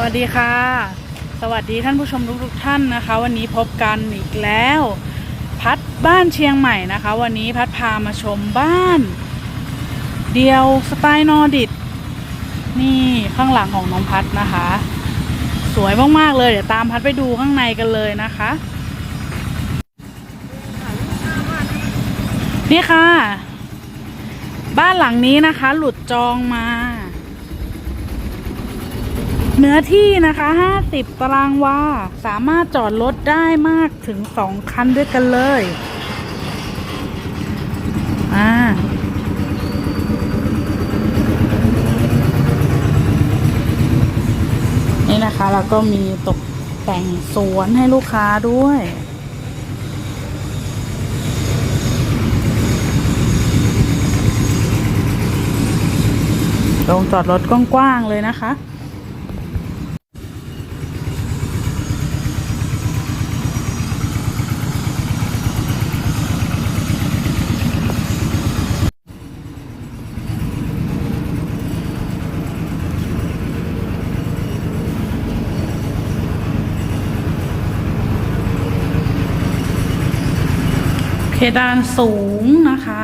สวัสดีค่ะ สวัสดีท่านผู้ชมทุกๆท่านนะคะ วันนี้พบกันอีกแล้ว พัดบ้านเชียงใหม่นะคะ วันนี้พัดพามาชมบ้าน เดียวสไตล์นอร์ดิกนี่ข้างหลังของน้องพัดนะคะ สวยมากๆเลยเดี๋ยวตามพัดไปดูข้างในกันเลยนะคะ นี่ค่ะ บ้านหลังนี้นะคะ หลุดจองมา เนื้อที่นะคะ 50 ตารางวา สามารถจอดรถได้มากถึง 2 คันด้วยกันเลย อ่า นี่นะคะแล้วก็มีตกแต่งสวนให้ลูกค้าด้วยโรงจอดรถกว้างๆเลยนะคะ เพดานสูงนะคะ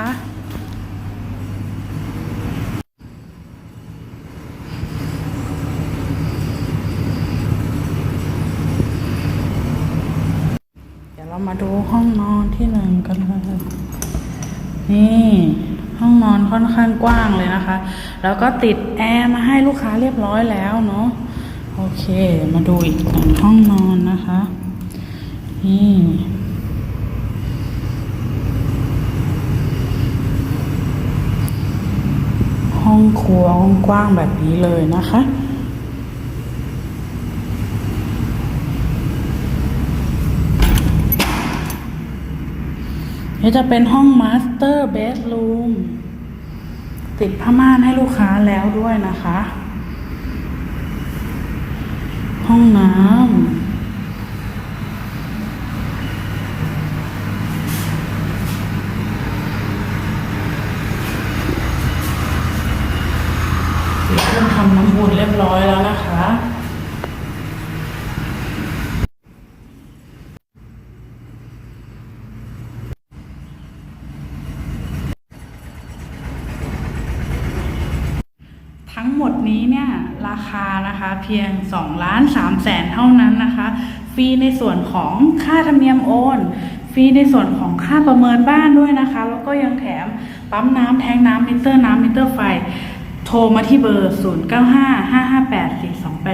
เดี๋ยวเรามาดูห้องนอนที่หนึ่งกันเลยนี่ห้องนอนค่อนข้างกว้างเลยนะคะ แล้วก็ติดแอร์มาให้ลูกค้าเรียบร้อยแล้วเนาะโอเค มาดูอีกห้องนอนนะคะ นี่ องครัวห้องกว้างแบบนี้เลยนะคะ นี่จะเป็นห้องมาสเตอร์เบดรูมติดผ้าม่านให้ลูกค้าแล้วด้วยนะคะ ห้องน้ำติดเค รื่องทำน้ำอุ่นเรียบร้อยแล้วนะคะ ทั้งหมดนี้เนี่ยราคานะคะเพียง2ล้าน3แสนเท่านั้นนะคะฟรีในส่วนของค่าธรรมเนียมโอนฟรีในส่วนของค่าประเมินบ้านด้วยนะคะ แล้วก็ยังแถมปั๊มน้ำแทงน้ำมิเตอร์น้ำมิเตอร์ไฟ โทรมาที่เบอร์ 0955584288